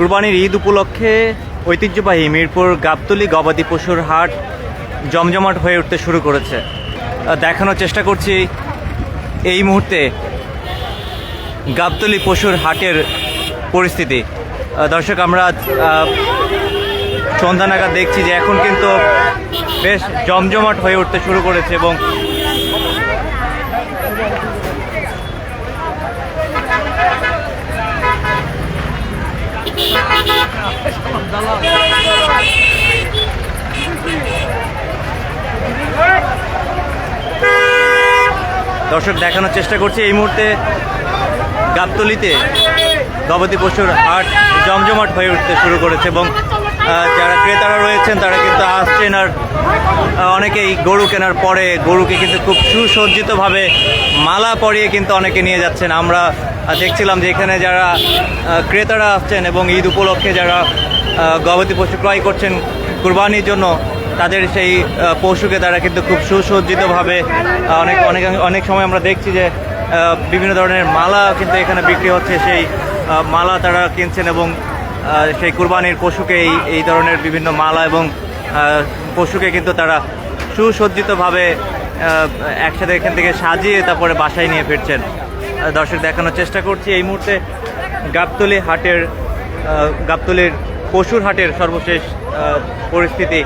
কুরবানির ঈদ উপলক্ষে ঐতিহ্যবাহী মিরপুর গাবতলি গবাদি পশুর হাট জমজমাট হয়ে উঠতে শুরু করেছে। দেখানোর চেষ্টা করছি এই মুহূর্তে গাবতলি পশুর হাটের পরিস্থিতি। দর্শক, আমরা সন্ধ্যা নাগাদ দেখছি যে এখন কিন্তু বেশ জমজমাট হয়ে উঠতে শুরু করেছে এবং দর্শক, দেখানোর চেষ্টা করছি এই মুহূর্তে গাবতলিতে গবাদি পশুর হাট জমজমাট হয়ে উঠতে শুরু করেছে এবং যারা ক্রেতারা রয়েছেন, তারা কিন্তু আসছেন আর অনেকেই গরু কেনার পরে গরুকে কিন্তু খুব সুসজ্জিতভাবে মালা পরিয়ে কিন্তু অনেকে নিয়ে যাচ্ছেন। আমরা দেখছিলাম যে এখানে যারা ক্রেতারা আসছেন এবং ঈদ উপলক্ষে যারা গবাদি পশু ক্রয় করছেন কুরবানির জন্য, তাদের সেই পশুকে তারা কিন্তু খুব সুসজ্জিতভাবে অনেক অনেক অনেক সময় আমরা দেখছি যে বিভিন্ন ধরনের মালা কিন্তু এখানে বিক্রি হচ্ছে। সেই মালা তারা কিনছেন এবং সেই কুরবানির পশুকে এই এই ধরনের বিভিন্ন মালা এবং পশুকে কিন্তু তারা সুসজ্জিতভাবে একসাথে এখান থেকে সাজিয়ে তারপরে বাসায় নিয়ে ফিরছেন। দর্শক, দেখানোর চেষ্টা করছি, এই মুহূর্তে গাবতলি হাটের গাবতলির পশুর হাটের সর্বশেষ পরিস্থিতি।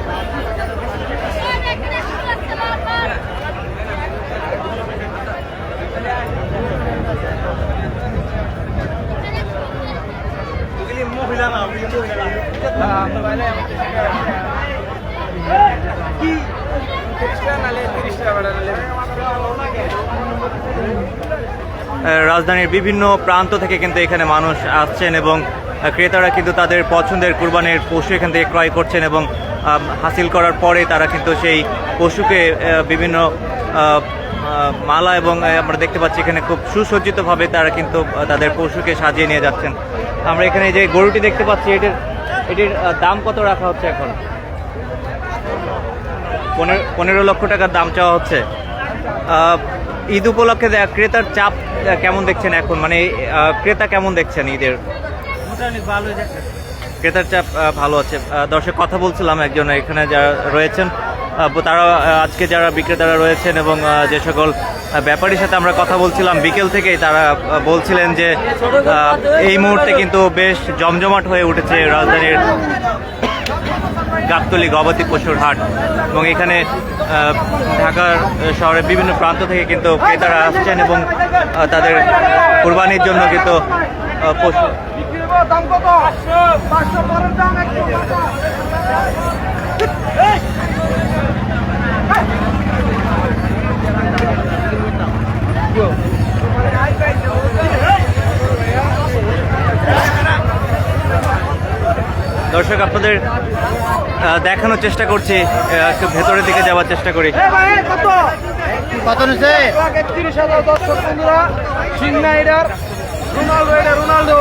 রাজধানীর বিভিন্ন প্রান্ত থেকে কিন্তু এখানে মানুষ আসছেন এবং ক্রেতারা কিন্তু তাদের পছন্দের কুরবানির পশু এখান থেকে ক্রয় করছেন এবং হাসিল করার পরে তারা কিন্তু সেই পশুকে বিভিন্ন মালা এবং আমরা দেখতে পাচ্ছি এখানে খুব সুসজ্জিতভাবে তারা কিন্তু তাদের পশুকে সাজিয়ে নিয়ে যাচ্ছেন। আমরা এখানে যে গরুটি দেখতে পাচ্ছি এটির এটির দাম কত রাখা হচ্ছে এখন? পনেরো পনেরো লক্ষ টাকার দাম চাওয়া হচ্ছে। ঈদ উপলক্ষে ক্রেতার চাপ কেমন দেখছেন এখন? মানে ক্রেতা কেমন দেখছেন ঈদের? ক্রেতার চাপ ভালো আছে। দর্শক কথা বলছিলাম একজন এখানে যারা রয়েছেন। তারা আজকে যারা বিক্রেতারা রয়েছেন এবং যে সকল ব্যাপারীর সাথে আমরা কথা বলছিলাম। বিকেল থেকেই তারা বলছিলেন যে এই মুহূর্তে কিন্তু বেশ জমজমাট হয়ে উঠেছে রাজধানীর গাবতলি গবাদি পশুর হাট এবং এখানে ঢাকার শহরের বিভিন্ন প্রান্ত থেকে কিন্তু ক্রেতারা আসছেন এবং তাদের কোরবানির জন্য কিন্তু পশু দাম কত পাঁচশো পরের দাম একশো দর্শক আপনাদের দেখানোর চেষ্টা করছি একটু ভেতরের দিকে যাওয়ার চেষ্টা করি। কত? কত একত্রিশ হাজার দর্শক বন্ধুরা সিংনা এডার রোনাল্ডো এটা রোনাল্ডো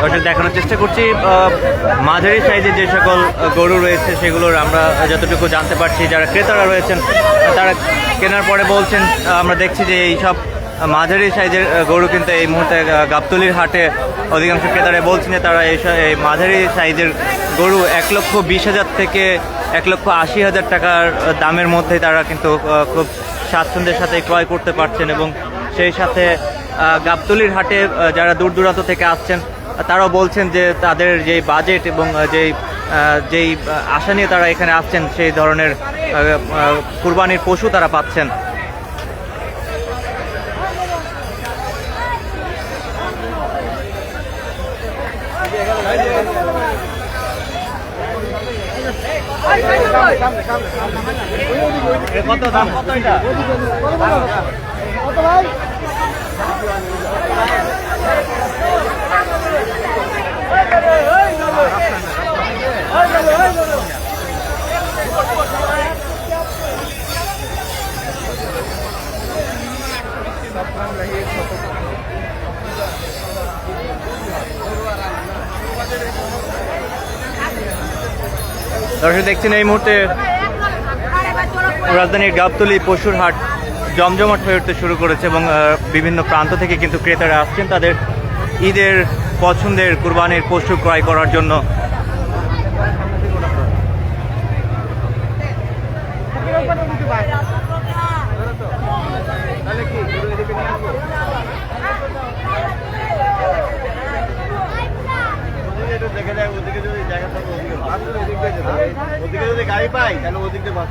দর্শক দেখানোর চেষ্টা করছি আহ, মাঝারি সাইজের যে সকল গরু রয়েছে সেগুলোর আমরা যতটুকু জানতে পারছি যারা ক্রেতারা রয়েছেন তারা কেনার পরে বলছেন আমরা দেখছি যে এই সব মাঝারি সাইজের গরু কিন্তু এই মুহূর্তে গাবতলির হাটে অধিকাংশ ক্রেতারা বলছেন যে তারা এই মাঝারি সাইজের গরু এক লক্ষ বিশ হাজার থেকে এক লক্ষ আশি হাজার টাকার দামের মধ্যে তারা কিন্তু খুব স্বাচ্ছন্দ্যের সাথে ক্রয় করতে পারছেন এবং সেই সাথে গাবতলির হাটে যারা দূর দূরান্ত থেকে আসছেন, তারাও বলছেন যে তাদের যে বাজেট এবং যেই যেই আশা নিয়ে তারা এখানে আসছেন, সেই ধরনের কুরবানির পশু তারা পাচ্ছেন। কত ভাই দর্শক, দেখছেন এই মুহূর্তে রাজধানীর গাবতলি পশুর হাট জমজমাট হয়ে উঠতে শুরু করেছে এবং বিভিন্ন প্রান্ত থেকে কিন্তু ক্রেতারা আসছেন তাদের ঈদের পছন্দের কুরবানির পশু ক্রয় করার জন্য। গাড়ি পাই তাহলে ওদিকে দিয়ে বাস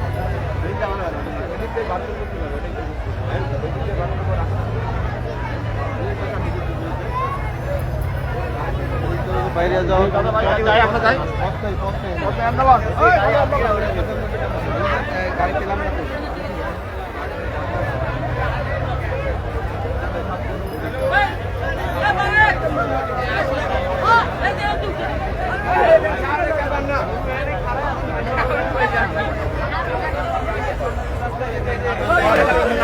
বাইরে যাও যাই আমরা যাই গাড়ি পেলাম না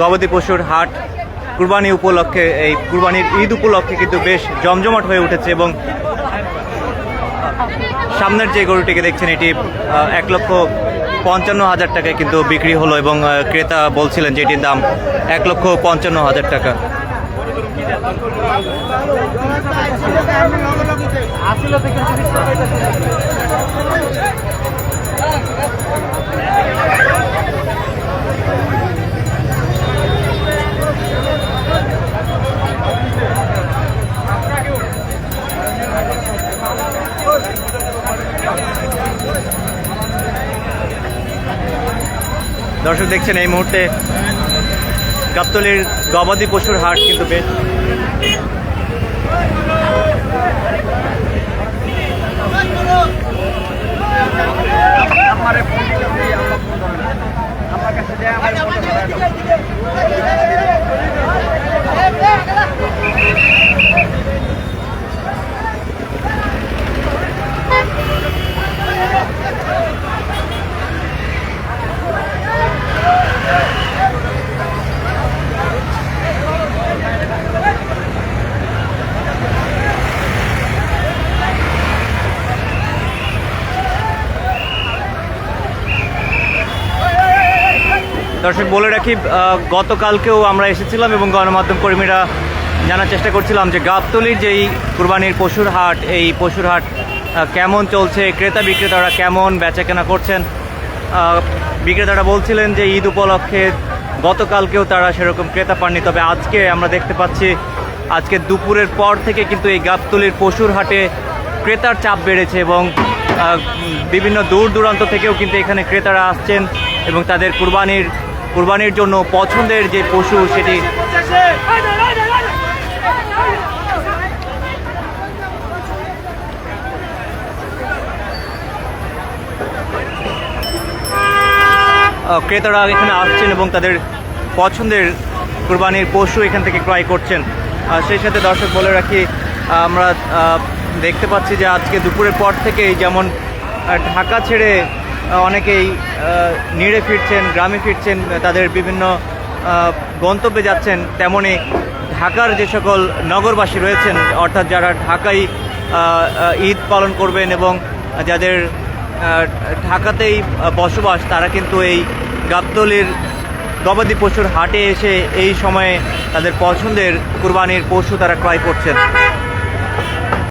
গবাদি পশুর হাট কুরবানি উপলক্ষে, এই কুরবানির ঈদ উপলক্ষে কিন্তু বেশ জমজমাট হয়ে উঠেছে এবং সামনের যে গরুটিকে দেখছেন, এটি এক লক্ষ পঞ্চান্ন হাজার টাকায় কিন্তু বিক্রি হলো এবং ক্রেতা বলছিলেন যে এটির দাম এক লক্ষ পঞ্চান্ন হাজার টাকা। দর্শক দেখছেন এই মুহূর্তে গাবতলির গবাদি পশুর হাট কিন্তু বেশ দর্শক, বলে রাখি গতকালকেও আমরা এসেছিলাম এবং গণমাধ্যম কর্মীরা জানার চেষ্টা করছিলাম যে গাবতলির যেই কুরবানির পশুর হাট, এই পশুর হাট কেমন চলছে, ক্রেতা বিক্রেতারা কেমন বেচাকেনা করছেন। বিক্রেতারা বলছিলেন যে ঈদ উপলক্ষে গতকালকেও তারা সেরকম ক্রেতা পাননি, তবে আজকে আমরা দেখতে পাচ্ছি, আজকে দুপুরের পর থেকে কিন্তু এই গাবতলির পশুর হাটে ক্রেতার চাপ বেড়েছে এবং বিভিন্ন দূর দূরান্ত থেকেও কিন্তু এখানে ক্রেতারা আসছেন এবং তাদের কুরবানির কুরবানির জন্য পছন্দের যে পশু সেটি ক্রেতারা এখানে আসছেন এবং তাদের পছন্দের কুরবানির পশু এখান থেকে ক্রয় করছেন। সেই সাথে দর্শক বলে রাখি, আমরা দেখতে পাচ্ছি যে আজকে দুপুরের পর থেকেই যেমন ঢাকা ছেড়ে অনেকেই নিড়ে ফিরছেন গ্রামে ফিরছেন তাদের বিভিন্ন গন্তব্যে যাচ্ছেন তেমনি ঢাকার যে সকল নগরবাসী রয়েছেন অর্থাৎ যারা আহ, ঈদ পালন করবেন এবং যাদের ঢাকাতেই বসবাস তারা কিন্তু এই গাবতলির গবাদি পশুর হাটে এসে এই সময়ে তাদের পছন্দের কুরবানির পশু তারা ক্রয় করছেন।